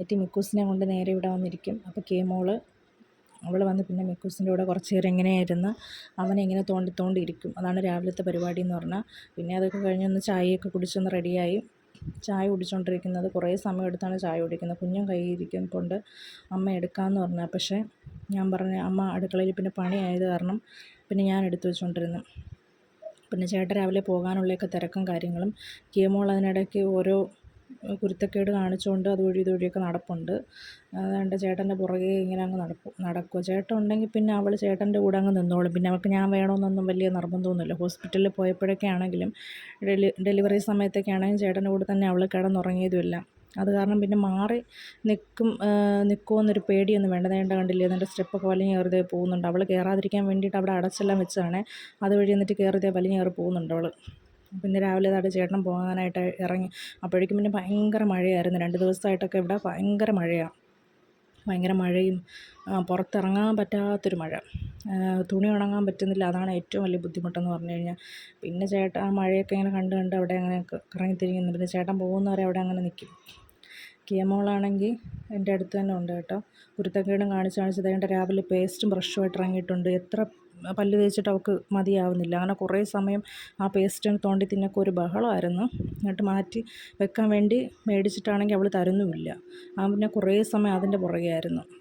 എന്നിട്ട് മിക്കൂസിനെ കൊണ്ട് നേരെ ഇവിടെ വന്നിരിക്കും. അപ്പോൾ കെ കേമോൾ അവൾ വന്ന് പിന്നെ മിക്കൂസിന്റെ കൂടെ കുറച്ച് നേരം ഇങ്ങനെ ഇരുന്ന് അവനെ ഇങ്ങനെ തോണ്ടി ഇരിക്കും അതാണ് രാവിലത്തെ പരിപാടി എന്ന് പറഞ്ഞാൽ. പിന്നെ അതൊക്കെ കഴിഞ്ഞൊന്ന് ചായയൊക്കെ കുടിച്ചൊന്ന് റെഡിയായി. ചായ കുടിച്ചുകൊണ്ടിരിക്കുന്നത് കുറേ സമയം എടുത്താണ് ചായ കുടിക്കുന്നത്. കുഞ്ഞും കൊണ്ട് അമ്മ എടുക്കാമെന്ന് പറഞ്ഞാൽ പക്ഷേ ഞാൻ പറഞ്ഞ അമ്മ അടുക്കളയിൽ പിന്നെ പണിയായത് കാരണം പിന്നെ ഞാൻ എടുത്തു വെച്ചുകൊണ്ടിരുന്നു പിന്നെ ചേട്ടൻ രാവിലെ പോകാനുള്ളയൊക്കെ തിരക്കും കാര്യങ്ങളും. കീമോൾ അതിനിടയ്ക്ക് ഓരോ കുരുത്തക്കേട് കാണിച്ചുകൊണ്ട് അതുവഴി ഇതുവഴിയൊക്കെ നടപ്പുണ്ട്. അതുകൊണ്ട് ചേട്ടന്റെ പുറകെ ഇങ്ങനെ അങ്ങ് നടക്കും നടക്കുക ചേട്ടൻ ഉണ്ടെങ്കിൽ പിന്നെ അവൾ ചേട്ടന്റെ കൂടെ അങ്ങ് നിന്നോളും. പിന്നെ അവൾക്ക് ഞാൻ വേണമെന്നൊന്നും വലിയ നിർബന്ധമൊന്നുമില്ല ഹോസ്പിറ്റലിൽ പോയപ്പോഴൊക്കെ ആണെങ്കിലും ഡെലി ഡെലിവറി സമയത്തൊക്കെ ആണെങ്കിലും ചേട്ടന്റെ കൂടെ തന്നെ അവൾ കിടന്നുറങ്ങിയതുമില്ല. അത് കാരണം പിന്നെ മാറി നിൽക്കും നിൽക്കുമോ എന്നൊരു പേടിയൊന്നും വേണ്ട. നേണ്ട കണ്ടില്ലേ? എന്നിട്ട് സ്റ്റെപ്പൊക്കെ വലിഞ്ഞ് കയറിയതേ പോകുന്നുണ്ട്. അവൾ കയറാതിരിക്കാൻ വേണ്ടിയിട്ട് അവിടെ അടച്ചെല്ലാം വെച്ചതാണേ. അതുവഴി എന്നിട്ട് കയറിയതേ വലിഞ്ഞ് കയറി പോകുന്നുണ്ട് അവൾ. പിന്നെ രാവിലെ ദാണ്ട് ചേട്ടൻ പോകാനായിട്ട് ഇറങ്ങി. അപ്പോഴേക്കും പിന്നെ ഭയങ്കര മഴയായിരുന്നു. രണ്ട് ദിവസമായിട്ടൊക്കെ ഇവിടെ ഭയങ്കര മഴയാണ് ഭയങ്കര മഴയും പുറത്തിറങ്ങാൻ പറ്റാത്തൊരു മഴ. തുണി ഉണങ്ങാൻ പറ്റുന്നില്ല. അതാണ് ഏറ്റവും വലിയ ബുദ്ധിമുട്ടെന്ന് പറഞ്ഞു കഴിഞ്ഞാൽ. പിന്നെ ചേട്ടൻ ആ മഴയൊക്കെ ഇങ്ങനെ കണ്ട് കണ്ട് അവിടെ അങ്ങനെ കറങ്ങി തിരിഞ്ഞ് പിന്നെ ചേട്ടൻ പോകുന്നവരെ അവിടെ അങ്ങനെ നിൽക്കും കിയമോളാണെങ്കിൽ എന്റെ അടുത്ത് തന്നെ ഉണ്ട് കേട്ടോ. കുരുത്തക്കേടും കാണിച്ച് കാണിച്ച് കഴിഞ്ഞിട്ട് രാവിലെ പേസ്റ്റും ബ്രഷുമായിട്ട് ഇറങ്ങിയിട്ടുണ്ട്. എത്ര പല്ല് തേച്ചിട്ട് അവൾക്ക് മതിയാവുന്നില്ല. അങ്ങനെ കുറേ സമയം ആ പേസ്റ്റ് തോണ്ടി തിന്നൊക്കെ ഒരു ബഹളമായിരുന്നു. എന്നിട്ട് മാറ്റി വെക്കാൻ വേണ്ടി മേടിച്ചിട്ടാണെങ്കിൽ അവൾ തരുന്നുമില്ല. ആ പിന്നെ കുറേ സമയം അതിന്റെ പുറകെയായിരുന്നു. പിന്നെ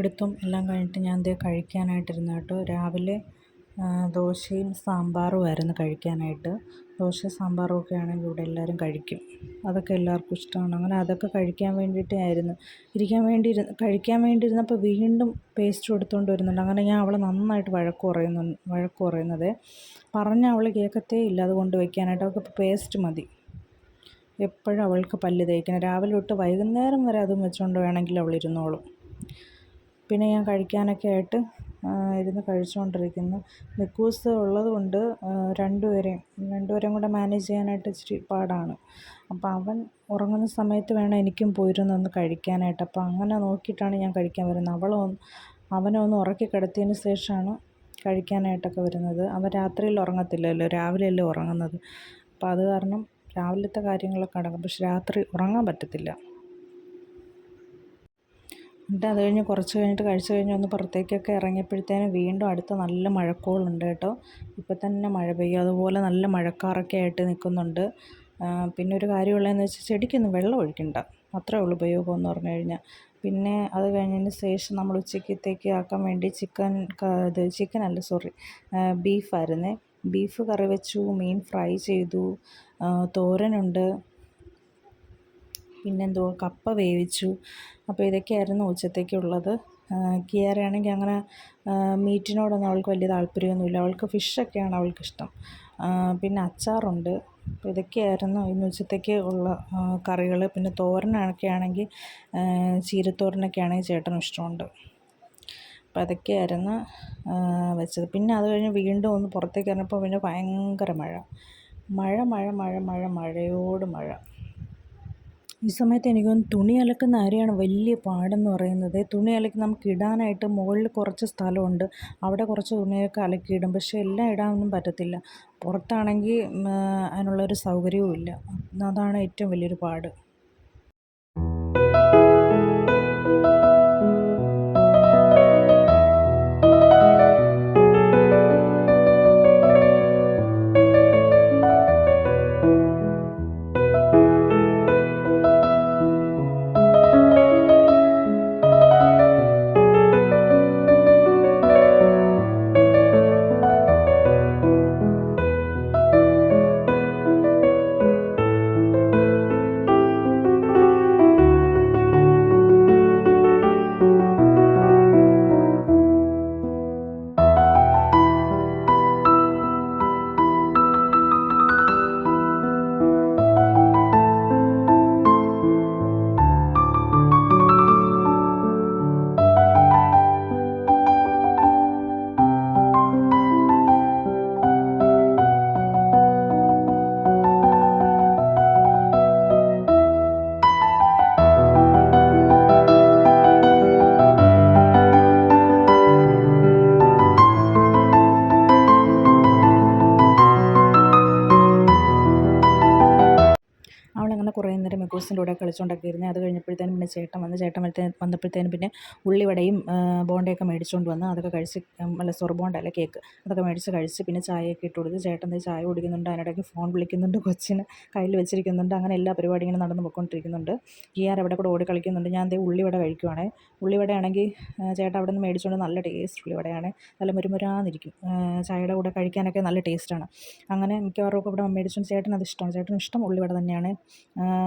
അടുത്തുള്ള എല്ലാം കഴിഞ്ഞിട്ട് ഞാൻ ദേ കഴിക്കാനായിട്ടിരുന്നു കേട്ടോ. രാവിലെ ദോശയും സാമ്പാറും ആയിരുന്നു കഴിക്കാനായിട്ട്. ദോശ സാമ്പാറും ഒക്കെ ആണെങ്കിൽ ഇവിടെ എല്ലാവരും കഴിക്കും. അതൊക്കെ എല്ലാവർക്കും ഇഷ്ടമാണ്. അങ്ങനെ അതൊക്കെ കഴിക്കാൻ വേണ്ടിയിട്ടായിരുന്നു ഇരിക്കാൻ വേണ്ടി ഇരുന്ന് കഴിക്കാൻ വേണ്ടി ഇരുന്നപ്പോൾ വീണ്ടും പേസ്റ്റ് കൊടുത്തുകൊണ്ട് വരുന്നുണ്ട്. അങ്ങനെ ഞാൻ അവളെ നന്നായിട്ട് വഴക്ക് കുറയുന്നു വഴക്ക് കുറയുന്നത് പറഞ്ഞ അവൾ കേൾക്കത്തേ ഇല്ല. അത് കൊണ്ട് വയ്ക്കാനായിട്ട് അവൾക്ക് പേസ്റ്റ് മതി. എപ്പോഴും അവൾക്ക് പല്ല് തേക്കണം. രാവിലെ തൊട്ട് വൈകുന്നേരം വരെ അതും വെച്ചുകൊണ്ട് വേണമെങ്കിൽ അവൾ ഇരുന്നോളും. പിന്നെ ഞാൻ കഴിക്കാനൊക്കെ ആയിട്ട് ഇരുന്ന് കഴിച്ചുകൊണ്ടിരിക്കുന്നു മിക്കൂസ് ഉള്ളത് കൊണ്ട് രണ്ടുപേരെയും രണ്ടുപേരെയും കൂടെ മാനേജ് ചെയ്യാനായിട്ട് ഇച്ചിരി പാടാണ്. അപ്പം അവൻ ഉറങ്ങുന്ന സമയത്ത് വേണം എനിക്കും പോയിരുന്ന് ഒന്ന് കഴിക്കാനായിട്ട്. അപ്പം അങ്ങനെ നോക്കിയിട്ടാണ് ഞാൻ കഴിക്കാൻ വരുന്നത്. അവളെ അവനെ ഒന്ന് ഉറക്കി കിടത്തിയതിന് ശേഷമാണ് കഴിക്കാനായിട്ടൊക്കെ വരുന്നത്. അവൻ രാത്രിയിൽ ഉറങ്ങത്തില്ലല്ലോ രാവിലെയല്ലേ ഉറങ്ങുന്നത്. അപ്പോൾ അത് കാരണം രാവിലത്തെ കാര്യങ്ങളൊക്കെ നടക്കും പക്ഷെ രാത്രി ഉറങ്ങാൻ പറ്റത്തില്ല. എന്നിട്ട് അത് കഴിഞ്ഞ് കുറച്ച് കഴിഞ്ഞിട്ട് കഴിച്ച് കഴിഞ്ഞ് ഒന്ന് പുറത്തേക്കൊക്കെ ഇറങ്ങിയപ്പോഴത്തേനും വീണ്ടും അടുത്ത നല്ല മഴക്കോളുണ്ട് കേട്ടോ. ഇപ്പം തന്നെ മഴ പെയ്യും. അതുപോലെ നല്ല മഴക്കാറൊക്കെ ആയിട്ട് നിൽക്കുന്നുണ്ട്. പിന്നെ ഒരു കാര്യമുള്ളതെന്ന് വെച്ചാൽ ചെടിക്കൊന്നും വെള്ളം ഒഴിക്കണ്ട. അത്രേ ഉള്ളൂ ഉപയോഗം എന്ന് പറഞ്ഞു കഴിഞ്ഞാൽ. പിന്നെ അത് കഴിഞ്ഞതിന് ശേഷം നമ്മൾ ഉച്ചക്കത്തേക്ക് ആക്കാൻ വേണ്ടി ചിക്കൻ ഇത് ചിക്കൻ അല്ല സോറി ബീഫായിരുന്നേ. ബീഫ് കറി വെച്ചു മീൻ ഫ്രൈ ചെയ്തു തോരനുണ്ട് പിന്നെന്തുവാ കപ്പ വേവിച്ചു. അപ്പോൾ ഇതൊക്കെയായിരുന്നു ഉച്ചത്തേക്കുള്ളത്. കിയാറയാണെങ്കിൽ അങ്ങനെ മീറ്റിനോടൊന്നും അവൾക്ക് വലിയ താല്പര്യമൊന്നുമില്ല. അവൾക്ക് ഫിഷൊക്കെയാണ് അവൾക്കിഷ്ടം. പിന്നെ അച്ചാറുണ്ട്. അപ്പോൾ ഇതൊക്കെയായിരുന്നു ഇന്ന് ഉച്ചത്തേക്ക് ഉള്ള കറികൾ. പിന്നെ തോരനൊക്കെ ആണെങ്കിൽ ചീരത്തോരനൊക്കെ ആണെങ്കിൽ ചേട്ടനും ഇഷ്ടമുണ്ട്. അപ്പോൾ അതൊക്കെയായിരുന്നു വെച്ചത്. പിന്നെ അത് കഴിഞ്ഞ് വീണ്ടും ഒന്ന് പുറത്തേക്ക് ഇറങ്ങിയപ്പോൾ പിന്നെ ഭയങ്കര മഴ. മഴ മഴ മഴ മഴ മഴയോട് മഴ. ഈ സമയത്ത് എനിക്ക് തോന്നുന്നു തുണി അലക്കുന്ന കാര്യമാണ് വലിയ പാടെന്ന് പറയുന്നത്. തുണി അലക്കി നമുക്ക് ഇടാനായിട്ട് മുകളിൽ കുറച്ച് സ്ഥലമുണ്ട്. അവിടെ കുറച്ച് തുണിയൊക്കെ അലക്കിയിടും. പക്ഷേ എല്ലാം ഇടാനൊന്നും പറ്റത്തില്ല. പുറത്താണെങ്കിൽ അതിനുള്ളൊരു സൗകര്യവും ഇല്ല അതാണ് ഏറ്റവും വലിയൊരു പാട്. മെക്കൂസിന്റെ കൂടെ കളിച്ചുകൊണ്ടൊക്കെ ഇരുന്ന് അത് കഴിഞ്ഞപ്പോഴത്തേനും പിന്നെ ചേട്ടൻ വന്ന് ചേട്ടൻ വന്നേ വന്നപ്പോഴത്തേനും പിന്നെ ഉള്ളിവടയും ബോണ്ടയൊക്കെ മേടിച്ചുകൊണ്ട് വന്ന് അതൊക്കെ കഴിച്ച് അല്ല സോറി ബോണ്ട അല്ല കേക്ക് അതൊക്കെ മേടിച്ച് കഴിച്ച് പിന്നെ ചായയൊക്കെ ഇട്ട് കൊടുത്ത് ചേട്ടൻ ചായ കുടിക്കുന്നുണ്ട് അതിനിടയ്ക്ക് ഫോൺ വിളിക്കുന്നുണ്ട് കൊച്ചിന് കയ്യിൽ വെച്ചിരിക്കുന്നുണ്ട് അങ്ങനെ എല്ലാ പരിപാടി ഇങ്ങനെ നടന്ന് പോയിക്കൊണ്ടിരിക്കുന്നുണ്ട് ഗിയാർ അവിടെ കൂടെ ഓടി കളിക്കുന്നുണ്ട് ഞാൻ ദേ ഉള്ളിവട കഴിക്കുവാണേ. ഉള്ളിവടയാണെങ്കിൽ ചേട്ടൻ അവിടെ നിന്ന് മേടിച്ചുകൊണ്ട് നല്ല ടേസ്റ്റ് ഉള്ളിവടയാണ്. നല്ല മുരുമുരാന്നിരിക്കും. ചായയുടെ കൂടെ കഴിക്കാനൊക്കെ നല്ല ടേസ്റ്റാണ്. അങ്ങനെ മിക്കവാറും ഒക്കെ ഇവിടെ മേടിച്ചുകൊണ്ട് ചേട്ടൻ അത് ഇഷ്ടമാണ് ചേട്ടന് ഇഷ്ടം ഉള്ളിവട തന്നെയാണ്.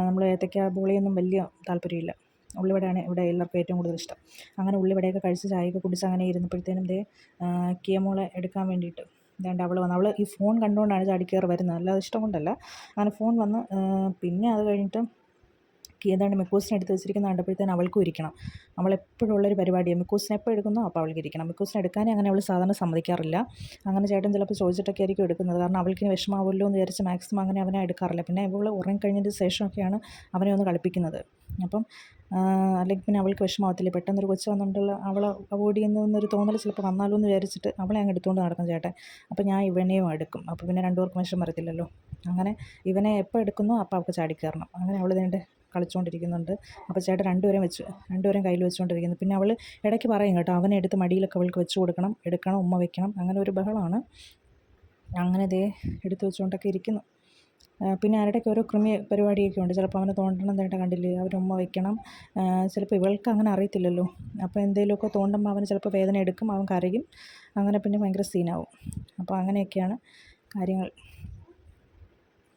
നമ്മൾ ഏത്തയ്ക്ക ബോളിയൊന്നും വലിയ താല്പര്യമില്ല. ഉള്ളിവടയാണ് ഇവിടെ എല്ലാവർക്കും ഏറ്റവും കൂടുതൽ ഇഷ്ടം. അങ്ങനെ ഉള്ളിവടയൊക്കെ കഴിച്ച് ചായയൊക്കെ കുടിച്ച് അങ്ങനെ ഇരുന്നപ്പോഴത്തേനും ദേ കിയമോളെ എടുക്കാൻ വേണ്ടിയിട്ട് ഇതാണ്ട് അവൾ വന്ന്. അവൾ ഈ ഫോൺ കണ്ടുകൊണ്ടാണ് ചാടിക്കയറി വരുന്നത്. അല്ലാതെ ഇഷ്ടം കൊണ്ടല്ല. അങ്ങനെ ഫോൺ വന്ന് പിന്നെ അത് കഴിഞ്ഞിട്ട് ഏതാണ്ട് മിക്കൂസിനെ എടുത്ത് വെച്ചിരിക്കുന്ന കണ്ടപ്പോഴത്തേന് അവൾക്കും ഇരിക്കണം. അവളെപ്പോഴും ഉള്ളൊരു പരിപാടിയാണ് മിക്കൂസിനെ എപ്പോൾ എടുക്കുന്നോ അപ്പോൾ അവൾക്ക് ഇരിക്കണം. മിക്കൂസിനെ എടുക്കാനേ അങ്ങനെ അവൾ സാധാരണ സമ്മതിക്കാറില്ല. അങ്ങനെ ചേട്ടൻ ചിലപ്പോൾ ചോദിച്ചിട്ടൊക്കെ ആയിരിക്കും എടുക്കുന്നത്. കാരണം അവൾക്ക് വിഷമാവുമല്ലോ എന്ന് വിചാരിച്ച് മാക്സിമം അങ്ങനെ അവനെ എടുക്കാറില്ല. പിന്നെ ഇവൾ ഉറങ്ങിക്കഴിഞ്ഞതിന് ശേഷമൊക്കെയാണ് അവനെ ഒന്ന് കളിപ്പിക്കുന്നത്. അപ്പം അല്ലെങ്കിൽ പിന്നെ അവൾക്ക് വിഷമാവത്തില്ല. പെട്ടെന്നൊരു കൊച്ചു വന്നിട്ടുള്ള അവളെ അവോയ്ഡ് ചെയ്യുന്നതെന്നൊരു തോന്നൽ ചിലപ്പോൾ വന്നാലോ എന്ന് വിചാരിച്ചിട്ട് അവളെ അങ്ങ് എടുത്തുകൊണ്ട് നടക്കും ചേട്ടൻ. അപ്പോൾ ഞാൻ ഇവനെയും എടുക്കും. അപ്പോൾ പിന്നെ രണ്ടുപേർക്കും വിഷം വരത്തില്ലല്ലോ. അങ്ങനെ ഇവനെ എപ്പോൾ എടുക്കുന്നു അപ്പോൾ അവൾക്ക് ചാടിക്കയറണം. അങ്ങനെ അവൾ ഇതേണ്ട കളിച്ചുകൊണ്ടിരിക്കുന്നുണ്ട് അപ്പോൾ ചേട്ടൻ രണ്ടുപേരും വെച്ച് രണ്ടുപേരും കയ്യിൽ വെച്ചുകൊണ്ടിരിക്കുന്നു പിന്നെ അവൾ ഇടയ്ക്ക് പറയും കേട്ടോ അവനെ എടുത്ത് മടിയിലൊക്കെ അവൾക്ക് വെച്ച് കൊടുക്കണം എടുക്കണം ഉമ്മ വെക്കണം അങ്ങനെ ഒരു ബഹളമാണ്. അങ്ങനെ ദേ എടുത്ത് വെച്ചുകൊണ്ടൊക്കെ ഇരിക്കുന്നു. പിന്നെ ആരുടെയൊക്കെ ഓരോ കൃമി പരിപാടിയൊക്കെ ഉണ്ട്. ചിലപ്പോൾ അവനെ തോണ്ടണം തേട്ട കണ്ടില്ലേ അവർ ഉമ്മ വെക്കണം. ചിലപ്പോൾ ഇവൾക്ക് അങ്ങനെ അറിയത്തില്ലല്ലോ. അപ്പോൾ എന്തെങ്കിലുമൊക്കെ തോണ്ടുമ്പോൾ അവന് ചിലപ്പോൾ വേദന എടുക്കും അവൻ കരയും. അങ്ങനെ പിന്നെ ഭയങ്കര സീനാവും അപ്പോൾ അങ്ങനെയൊക്കെയാണ് കാര്യങ്ങൾ.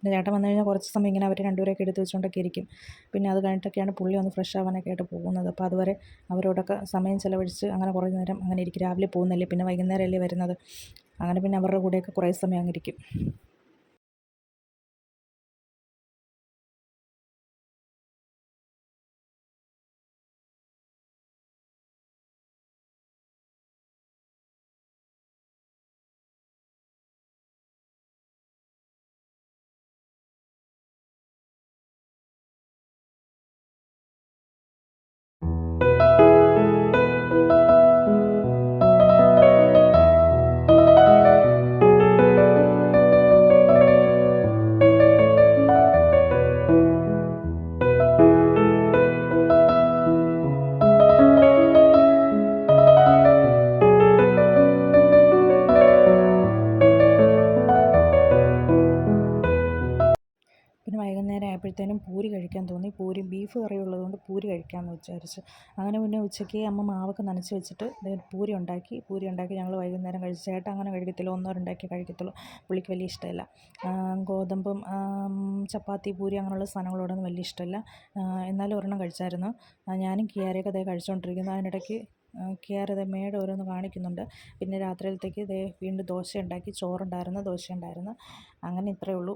പിന്നെ ചേട്ടൻ വന്നു കഴിഞ്ഞാൽ കുറച്ച് സമയം ഇങ്ങനെ അവർ രണ്ടുപേരെയൊക്കെ എടുത്ത് വെച്ചുകൊണ്ടൊക്കെ ഇരിക്കും പിന്നെ അത് കഴിഞ്ഞിട്ടൊക്കെയാണ് പുള്ളി ഒന്ന് ഫ്രഷ് ആവാനൊക്കെ ആയിട്ട് പോകുന്നത്. അപ്പോൾ അതുവരെ അവരോടൊക്കെ സമയം ചിലവഴിച്ച് അങ്ങനെ കുറേ നേരം അങ്ങനെ ഇരിക്കും. രാവിലെ പോകുന്നല്ലേ പിന്നെ വൈകുന്നേരം അല്ലേ വരുന്നത്? അങ്ങനെ പിന്നെ അവരുടെ കൂടെയൊക്കെ കുറേ സമയം അങ്ങ് ഇരിക്കും ആയപ്പോഴത്തേനും പൂരി കഴിക്കാൻ തോന്നി. പൂരി ബീഫ് കറി ഉള്ളതുകൊണ്ട് പൂരി കഴിക്കാമെന്ന് വിചാരിച്ചു. അങ്ങനെ പിന്നെ ഉച്ചയ്ക്ക് അമ്മ മാവൊക്കെ നനച്ച് വെച്ചിട്ട് പൂരി ഉണ്ടാക്കി. പൂരി ഉണ്ടാക്കി ഞങ്ങൾ വൈകുന്നേരം കഴിച്ചു ചേട്ടൻ അങ്ങനെ കഴിക്കത്തില്ല. ഒന്നോ രണ്ടാക്കി കഴിക്കത്തുള്ളൂ. പുള്ളിക്ക് വലിയ ഇഷ്ടമല്ല. ഗോതമ്പും ചപ്പാത്തി പൂരി അങ്ങനെയുള്ള സാധനങ്ങളോടൊന്നും വലിയ ഇഷ്ടമല്ല. എന്നാലും ഒരെണ്ണം കഴിച്ചായിരുന്നു. ഞാനും കിയാരയൊക്കെ അതേ കഴിച്ചുകൊണ്ടിരിക്കുന്നു അതിനിടയ്ക്ക് കിയാർ മേട് ഓരോന്ന് കാണിക്കുന്നുണ്ട്. പിന്നെ രാത്രിയിലത്തേക്ക് ഇതേ വീണ്ടും ദോശ ഉണ്ടാക്കി. ചോറുണ്ടായിരുന്നു ദോശ ഉണ്ടായിരുന്നു. അങ്ങനെ ഇത്രയേ ഉള്ളൂ.